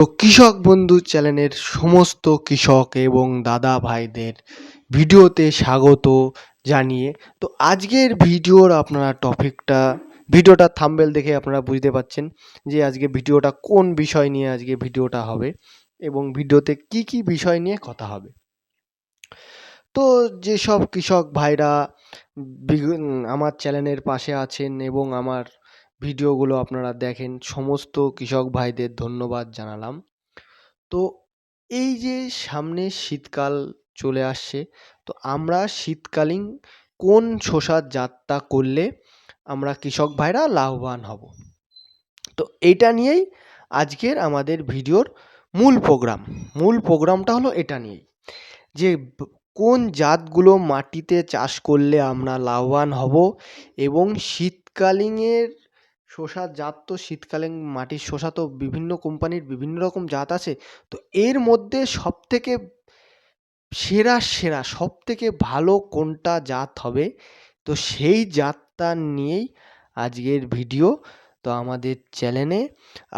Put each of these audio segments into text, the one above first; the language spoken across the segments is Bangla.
তো কৃষক বন্ধু চ্যানেলের সমস্ত কৃষক এবং দাদা ভাইদের ভিডিওতে স্বাগত জানিয়ে, তো আজকের ভিডিওর আপনারা টপিকটা, ভিডিওটা থাম্বেল দেখে আপনারা বুঝতে পারছেন যে আজকে ভিডিওটা কোন বিষয় নিয়ে আজকে ভিডিওটা হবে এবং ভিডিওতে কি কি বিষয় নিয়ে কথা হবে। তো যেসব কৃষক ভাইরা আমার চ্যানেলের পাশে আছেন এবং আমার ভিডিওগুলো আপনারা দেখেন। সমস্ত কৃষক ভাইদের ধন্যবাদ জানালাম। তো এই যে সামনে শীতকাল চলে আসছে, তো আমরা শীতকালীন কোন শসার জাতটা করলে আমরা কৃষক ভাইরা লাভবান হব? তো এটা নিয়েই আজকের আমাদের ভিডিওর মূল প্রোগ্রাম। মূল প্রোগ্রামটা হলো এটা নিয়েই। যে কোন জাতগুলো মাটিতে চাষ করলে আমরা লাভবান হব এবং শীতকালীনের শসার জাত তো শীতকালীন মাটির শসা তো বিভিন্ন কোম্পানির বিভিন্ন রকম জাত আছে। তো এর মধ্যে সবথেকে সেরা সেরা, সবথেকে ভালো কোনটা জাত হবে? তো সেই জাতটা নিয়েই আজকের ভিডিও। তো আমাদের চ্যানেলে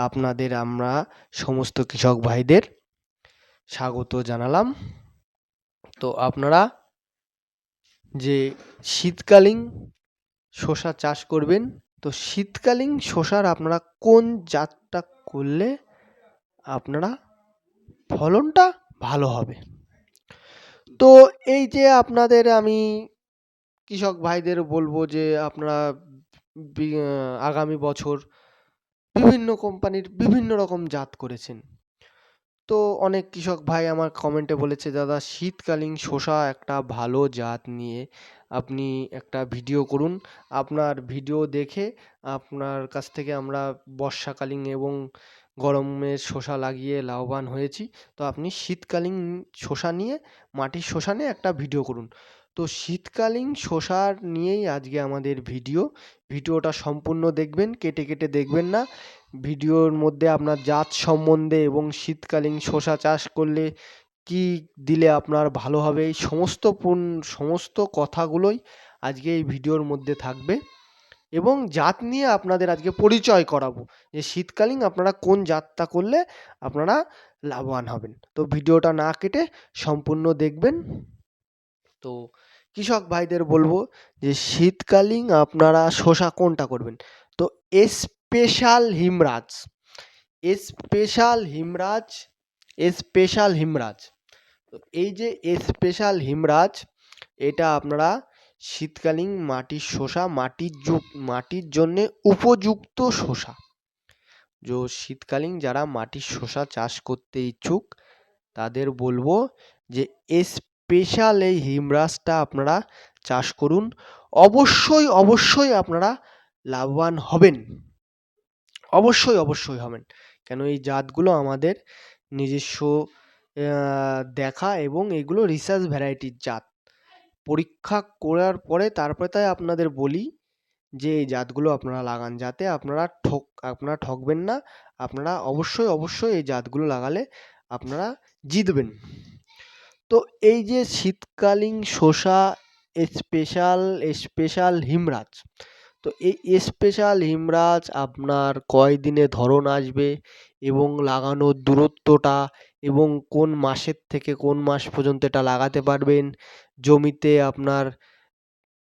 আপনাদের আমরা সমস্ত কৃষক ভাইদের স্বাগত জানালাম। তো আপনারা যে শীতকালীন শসা চাষ করবেন তো শীতকালীন শসার আপনারা কোন জাতটা করলে আপনারা ফলনটা ভালো হবে? তো এই যে আপনাদের আমি কৃষক ভাইদের বলব যে আপনারা আগামী বছর বিভিন্ন কোম্পানির বিভিন্ন রকম জাত করেছেন। তো অনেক কৃষক ভাই আমার কমেন্টে বলেছে, দাদা, শীতকালীন শসা একটা ভালো জাত নিয়ে আপনি একটা ভিডিও করুন। আপনার ভিডিও দেখে আপনার কাছ থেকে আমরা বর্ষাকালীন এবং গরমের শসা লাগিয়ে লাভবান হয়েছি। তো আপনি শীতকালীন শসা নিয়ে, মাটির শসা নিয়ে একটা ভিডিও করুন। তো শীতকালীন শসার নিয়েই আজকে আমাদের ভিডিও। ভিডিওটা সম্পূর্ণ দেখবেন, কেটে কেটে দেখবেন না। ভিডিওর মধ্যে আপনার জাত সম্বন্ধে এবং শীতকালীন শসা চাষ করলে কি দিলে আপনার ভালো হবে? এই সমস্ত সমস্ত কথাগুলোই আজকে এই ভিডিওর মধ্যে থাকবে। এবং জাত নিয়ে আপনাদের আজকে পরিচয় করাবো যে শীতকালীন আপনারা কোন জাতটা করলে আপনারা লাভবান হবেন। তো ভিডিওটা না কেটে সম্পূর্ণ দেখবেন। তো কৃষক ভাইদের বলব যে শীতকালীন আপনারা শসা কোনটা করবেন? তো special Himraj. Special Himraj special Himraj. এই যে স্পেশাল হিমরাজ, এটা আপনারা শীতকালীন মাটির শসা, মাটির যুগ মাটির জন্যে উপযুক্ত শসা। যে শীতকালীন যারা মাটির শসা চাষ করতে ইচ্ছুক, তাদের বলব যে স্পেশাল এই হিমরাজটা আপনারা চাষ করুন। অবশ্যই অবশ্যই আপনারা লাভবান হবেন। অবশ্যই অবশ্যই হবেন। কেন এই জাতগুলো আমাদের নিজস্ব দেখা এবং এগুলো রিসার্চ ভ্যারাইটির জাত। পরীক্ষা করার পরে তারপরে তাই আপনাদের বলি যে, এই জাতগুলো আপনারা লাগান যাতে আপনারা ঠক, আপনারা ঠকবেন না, আপনারা অবশ্যই অবশ্যই এই জাতগুলো লাগালে আপনারা জিতবেন। তো এই যে শীতকালীন শসা স্পেশাল স্পেশাল হিমরাজ তো এই স্পেশাল হিমরাজ আপনার কয় দিনে ধরন আসবে এবং লাগানোর দূরত্বটা এবং কোন মাসের থেকে কোন মাস পর্যন্ত এটা লাগাতে পারবেন? জমিতে আপনার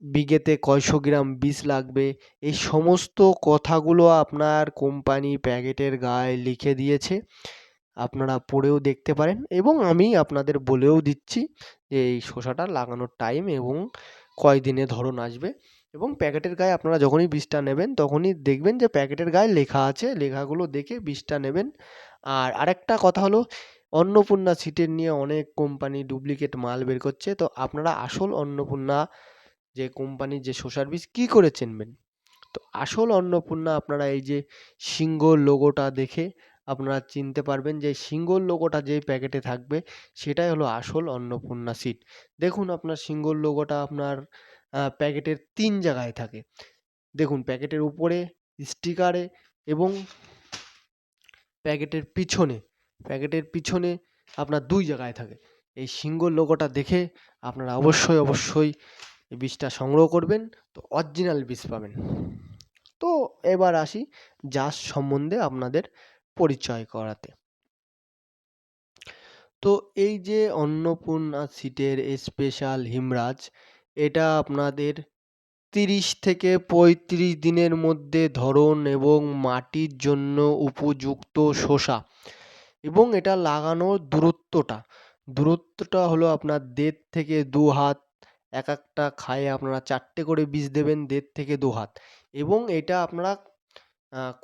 বিঘেতে কয়শো গ্রাম বীজ লাগবে? এই সমস্ত কথাগুলো আপনার কোম্পানি প্যাকেটের গায়ে লিখে দিয়েছে। আপনারা পড়েও দেখতে পারেন এবং আমি আপনাদের বলেও দিচ্ছি যে এই শসাটা লাগানোর টাইম এবং কয় দিনে ধরন আসবে। এবং প্যাকেটের গায়ে আপনারা যখনই বীজটা নেবেন, তখনই দেখবেন যে প্যাকেটের গায়ে লেখা আছে, লেখাগুলো দেখে বীজটা নেবেন। আর আরেকটা কথা হলো, অন্নপূর্ণা সিটের নিয়ে অনেক কোম্পানি ডুপ্লিকেট মাল বের করছে। তো আপনারা আসল অন্নপূর্ণা, যে কোম্পানির যে শসার বীজ, কী করে চিনবেন? তো আসল অন্নপূর্ণা আপনারা এই যে সিংহ লোগোটা দেখে আপনারা চিনতে পারবেন যে সিঙ্গল লোগোটা যেই প্যাকেটে থাকবে, সেটাই হলো আসল অন্নপূর্ণা সিট দেখুন আপনার সিঙ্গল লোগোটা আপনার প্যাকেটের তিন জায়গায় থাকে। দেখুন, প্যাকেটের উপরে স্টিকারে এবং প্যাকেটের পিছনে প্যাকেটের পিছনে আপনার দুই জায়গায় থাকে। এই সিঙ্গল লোগোটা দেখে আপনারা অবশ্যই অবশ্যই বীজটা সংগ্রহ করবেন, তো অরিজিনাল বীজ পাবেন। তো এবার আসি জাত সম্বন্ধে আপনাদের পরিচয় করাতে। তো এই যে অন্নপূর্ণা সিটের স্পেশাল হিমরাজ এটা আপনাদের তিরিশ থেকে পঁয়ত্রিশ দিনের মধ্যে ধরন এবং মাটির জন্য উপযুক্ত শসা এবং এটা লাগানোর দূরত্বটা। দূরত্বটা হলো আপনার দেড় থেকে দু হাত, এক একটা খায়ে আপনারা চারটে করে বীজ দেবেন দেড় থেকে দু হাত এবং এটা আপনারা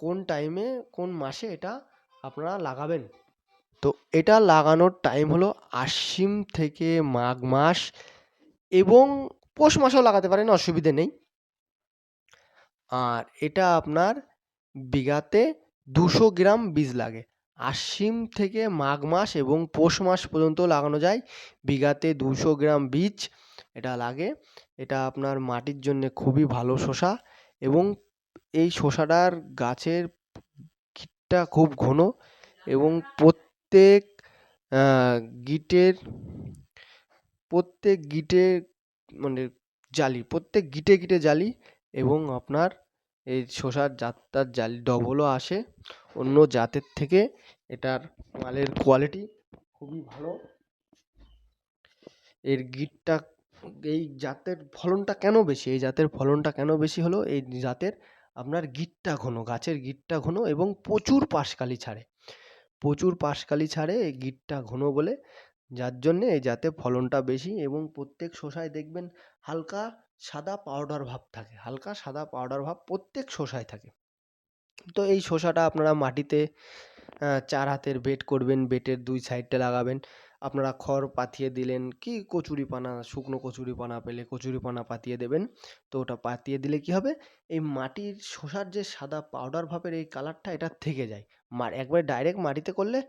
কোন টাইমে কোন মাসে এটা আপনারা লাগাবেন? তো এটা লাগানোর টাইম হলো আশ্বিন থেকে মাঘ মাস এবং পৌষ মাসেও লাগাতে পারেন, অসুবিধে নেই। আর এটা আপনার বিঘাতে দুশো গ্রাম বীজ লাগে। আশ্বিন থেকে মাঘ মাস এবং পৌষ মাস পর্যন্ত লাগানো যায়। বিঘাতে দুশো গ্রাম বীজ এটা লাগে। এটা আপনার মাটির জন্যে খুবই ভালো শসা এবং এই শসাটার গাছের গিঁটটা খুব ঘন এবং প্রত্যেক গিটের, প্রত্যেক গিঁটে মানে জালি, প্রত্যেক গিঁটে গিঁটে জালি এবং আপনার এই শসার জাতটার জালি ডবলও আসে। অন্য জাতের থেকে এটার মালের কোয়ালিটি খুবই ভালো। এর গিঁটটা, এই জাতের ফলনটা কেন বেশি? এই জাতের ফলনটা কেন বেশি হলো? এই জাতের আপনার গিঁটটা ঘন, গাছের গিঁটটা ঘন এবং প্রচুর পাশকালি ছাড়ে। প্রচুর পাশকালি ছাড়ে এই গিঁটটা ঘন বলে যার জন্যে জাতে ফলনটা বেশি এবং প্রত্যেক শসায় দেখবেন হালকা সাদা পাউডার ভাব থাকে। হালকা সাদা পাউডার ভাব প্রত্যেক শসায় থাকে। তো এই শসাটা আপনারা মাটিতে চার হাতের বেড করবেন, বেটের দুই সাইডটা লাগাবেন। আপনারা খড় পাতিয়ে দিলেন কি কচুরিপানা, শুকনো কচুরিপানা পেলে কচুরিপানা পাতিয়ে দেবেন। তো ওটা পাতিয়ে দিলে কি হবে? এই মাটির শসার যে সাদা পাউডার ভাবের এই কালারটা এটা থেকে যায়। মা একবারে ডাইরেক্ট মাটিতে করলে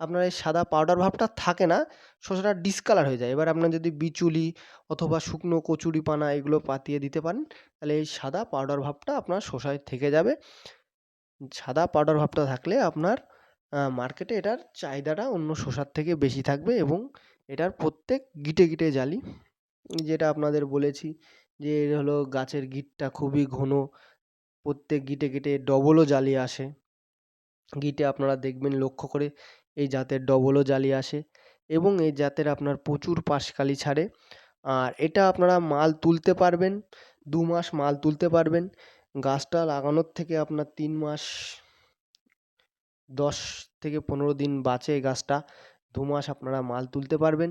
আপনার এই সাদা পাউডার ভাবটা থাকে না, শসাটা ডিসকালার হয়ে যায়। এবার আপনার যদি বিচুলি অথবা শুকনো কচুরিপানা এগুলো পাতিয়ে দিতে পারেন, তাহলে এই সাদা পাউডার ভাবটা আপনার শসায় থেকে যাবে। সাদা পাউডার ভাবটা থাকলে আপনার মার্কেটে এটার চাহিদাটা অন্য শসার থেকে বেশি থাকবে এবং এটার প্রত্যেক গিটে গিটে জালি, যেটা আপনাদের বলেছি যে হলো গাছের গিটটা খুবই ঘন, প্রত্যেক গিটে গিটে ডবলও জালি আসে। গিটে আপনারা দেখবেন লক্ষ্য করে এই জাতের ডবলও জালি আসে এবং এই জাতের আপনার প্রচুর পাশকালি ছাড়ে। আর এটা আপনারা মাল তুলতে পারবেন, দু মাস মাল তুলতে পারবেন। গাছটা লাগানোর থেকে আপনার তিন মাস, দশ থেকে পনেরো দিন বাঁচে এই গাছটা। দু মাস আপনারা মাল তুলতে পারবেন।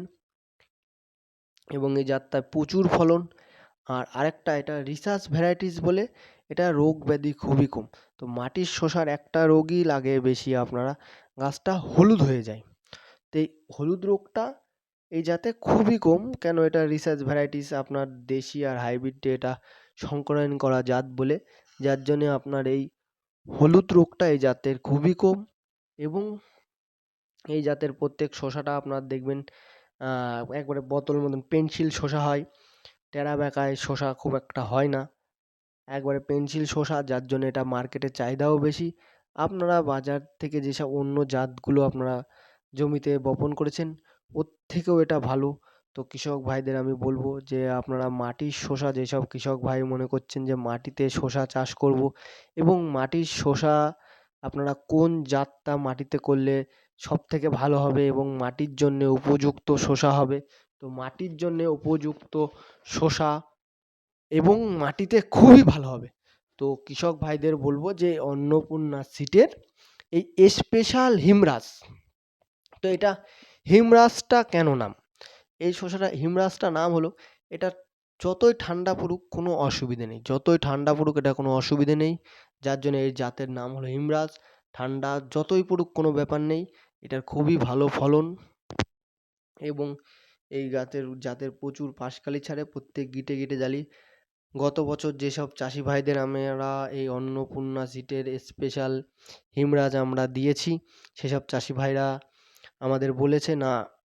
এবং এই জাতটায় প্রচুর ফলন। আর আরেকটা, এটা রিসার্চ ভ্যারাইটিস বলে, এটা রোগ ব্যাধি খুবই কম। তো মাটির শসার একটা রোগই লাগে বেশি আপনারা। গাছটা হলুদ হয়ে যায়। তো এই হলুদ রোগটা এই জাতে খুবই কম। কেন এটা রিসার্চ ভ্যারাইটিস আপনার দেশি আর হাইব্রিড এটা সংকরায়ন করা জাত বলে। যার জন্যে আপনার এই হলুদ রোগটা এই জাতের খুবই কম এবং এই জাতের প্রত্যেক শসাটা আপনার দেখবেন একবারে বোতল মতন পেন্সিল শসা হয়। টেরা বেঁকায় শসা খুব একটা হয় না। একবারে পেন্সিল শসা, যার জন্য এটা মার্কেটের চাহিদাও বেশি। আপনারা বাজার থেকে যেসব অন্য জাতগুলো আপনারা জমিতে বপন করেছেন, ওর থেকেও এটা ভালো। তো কৃষক ভাইদের আমি বলব যে, আপনারা মাটির শসা যেসব কৃষক ভাই মনে করছেন যে, মাটিতে শসা চাষ করব এবং মাটির শসা আপনারা কোন জাতটা মাটিতে করলে সব থেকে ভালো হবে এবং মাটির জন্যে উপযুক্ত শসা হবে? তো মাটির জন্যে উপযুক্ত শসা এবং মাটিতে খুবই ভালো হবে। তো কৃষক ভাইদের বলব যে অন্নপূর্ণা সিটের এই স্পেশাল হিমরাজ। তো এটা হিমরাজটা কেন নাম? এই শসাটা হিমরাজটা নাম হলো, এটা যতই ঠান্ডা পড়ুক কোনো অসুবিধে নেই। যতই ঠান্ডা পড়ুক এটা কোনো অসুবিধে নেই। যার জন্য এই জাতের নাম হলো হিমরাজ। ঠান্ডা যতই পড়ুক কোনো ব্যাপার নেই। এটার খুবই ভালো ফলন। এবং এই গাছের জাতের প্রচুর পাশকালি ছাড়ে, প্রত্যেক গিটে গিটে জালি। গত বছর যেসব চাষি ভাইদের আমরা এই অন্নপূর্ণা সিটের স্পেশাল হিমরাজ আমরা দিয়েছি, সেসব চাষি ভাইরা আমাদের বলেছে, না,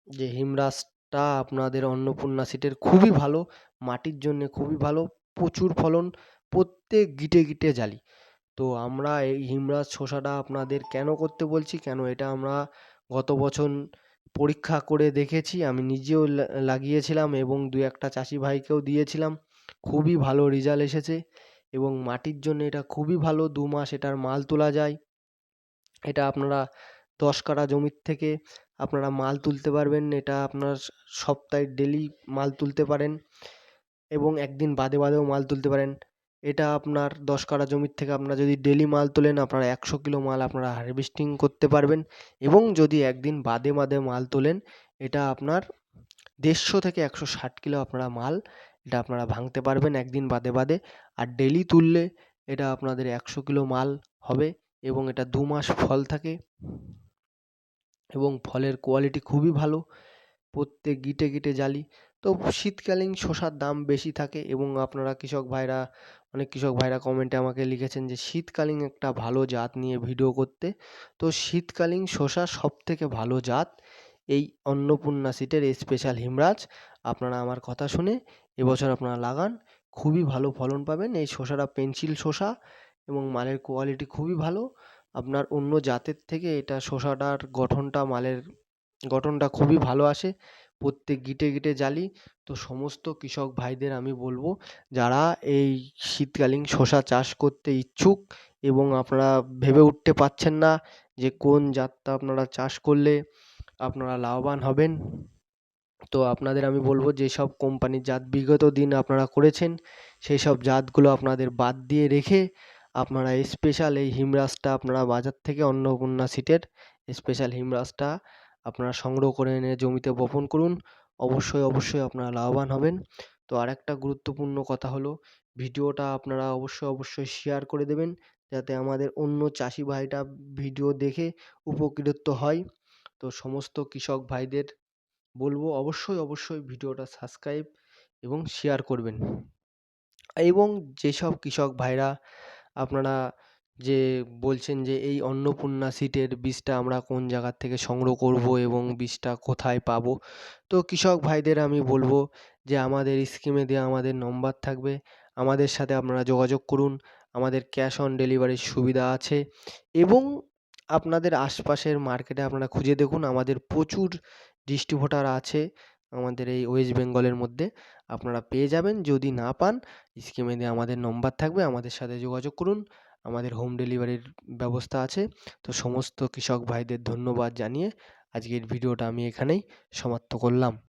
যে হিমরাজটা আপনাদের অন্নপূর্ণা সিটের খুবই ভালো, মাটির জন্য খুবই ভালো, প্রচুর ফলন, প্রত্যেক গিটে গিটে জালি। তো আমরা এই হিমরাজ শসাটা আপনাদের কেন করতে বলছি, কেন এটা আমরা গত বছর পরীক্ষা করে দেখেছি, আমি নিজেও লাগিয়েছিলাম এবং দু একটা চাষি ভাইকেও দিয়েছিলাম। খুবই ভালো রেজাল্ট এসেছে এবং মাটির জন্য এটা খুবই ভালো, দু মাস এটার মাল তোলা যায়। এটা আপনারা দশ কাঠা জমির থেকে আপনারা মাল তুলতে পারবেন, এটা আপনার সপ্তাহে ডেলি মাল তুলতে পারেন এবং একদিন বাদে বাদেও মাল তুলতে পারেন। এটা আপনার দশ কাঠা জমির থেকে আপনারা যদি ডেলি মাল তোলেন, আপনারা একশো কিলো মাল আপনারা হারভেস্টিং করতে পারবেন এবং যদি একদিন বাদে বাদে মাল তোলেন, এটা আপনার দেড়শো থেকে একশো ষাট কিলো আপনারা মাল এটা আপনারা ভাঙতে পারবেন একদিন বাদে বাদে। আর ডেলি তুললে এটা আপনাদের একশো কিলো মাল হবে এবং এটা দু মাস ফল থাকে। এবং ফলের কোয়ালিটি খুবই ভালো। প্রত্যেক গিটে গিটে জালি। তো শীতকালীন শসার দাম বেশি থাকে এবং আপনারা কৃষক ভাইরা, অনেক কৃষক ভাইরা কমেন্টে আমাকে লিখেছেন যে শীতকালীন একটা ভালো জাত নিয়ে ভিডিও করতে। তো শীতকালীন শসা সবথেকে ভালো জাত এই অন্নপূর্ণা সিটের স্পেশাল হিমরাজ। আপনারা আমার কথা শুনে এবছর আপনারা লাগান। খুবই ভালো ফলন পাবেন। এই শসাটা পেন্সিল শসা এবং মালের কোয়ালিটি খুবই ভালো। আপনার অন্য জাতের থেকে এটা শসাটার গঠনটা, মালের গঠনটা খুবই ভালো আসে। প্রত্যেক গিটে গিটে জালি। তো সমস্ত কৃষক ভাইদের আমি বলব, যারা এই শীতকালীন শসা চাষ করতে ইচ্ছুক এবং আপনারা ভেবে উঠতে পারছেন না যে কোন জাতটা আপনারা চাষ করলে আপনারা লাভবান হবেন। তো আপনাদের আমি বলব যেসব কোম্পানির জাত বিগত দিন আপনারা করেছেন সেই সব জাতগুলো আপনাদের বাদ দিয়ে রেখে আপনারা স্পেশাল এই হিমরাজটা আপনারা বাজার থেকে অন্নপূর্ণা সিটের স্পেশাল হিমরাজটা আপনারা সংগ্রহ করে এনে জমিতে বপন করুন। অবশ্যই অবশ্যই আপনারা লাভবান হবেন। তো আরেকটা গুরুত্বপূর্ণ কথা হলো ভিডিওটা আপনারা অবশ্যই অবশ্যই শেয়ার করে দেবেন যাতে আমাদের অন্য চাষি ভাইটা ভিডিও দেখে উপকৃত হয়। তো সমস্ত কৃষক ভাইদের বলব অবশ্যই অবশ্যই ভিডিওটা সাবস্ক্রাইব এবং শেয়ার করবেন। এবং যেসব কৃষক ভাইরা আপনারা যে বলছেন যে এই অন্নপূর্ণা সিটের বীজটা আমরা কোন জায়গার থেকে সংগ্রহ করব এবং বীজটা কোথায় পাবো, তো কৃষক ভাইদের আমি বলব যে আমাদের স্কিমে দেওয়া আমাদের নম্বর থাকবে। আমাদের সাথে আপনারা যোগাযোগ করুন, আমাদের ক্যাশ অন ডেলিভারির সুবিধা আছে এবং আপনাদের আশপাশের মার্কেটে আপনারা খুঁজে দেখুন, আমাদের প্রচুর ডিস্ট্রিবিউটার আছে আমাদের এই ওয়েস্ট বেঙ্গলের মধ্যে। আপনারা পেয়ে যাবেন, যদি না পান স্ক্রিনে দেওয়া আমাদের নম্বর থাকবে, আমাদের সাথে যোগাযোগ করুন। আমাদের হোম ডেলিভারির ব্যবস্থা আছে। তো সমস্ত কৃষক ভাইদের ধন্যবাদ জানিয়ে আজকের ভিডিওটা আমি এখানেই সমাপ্ত করলাম।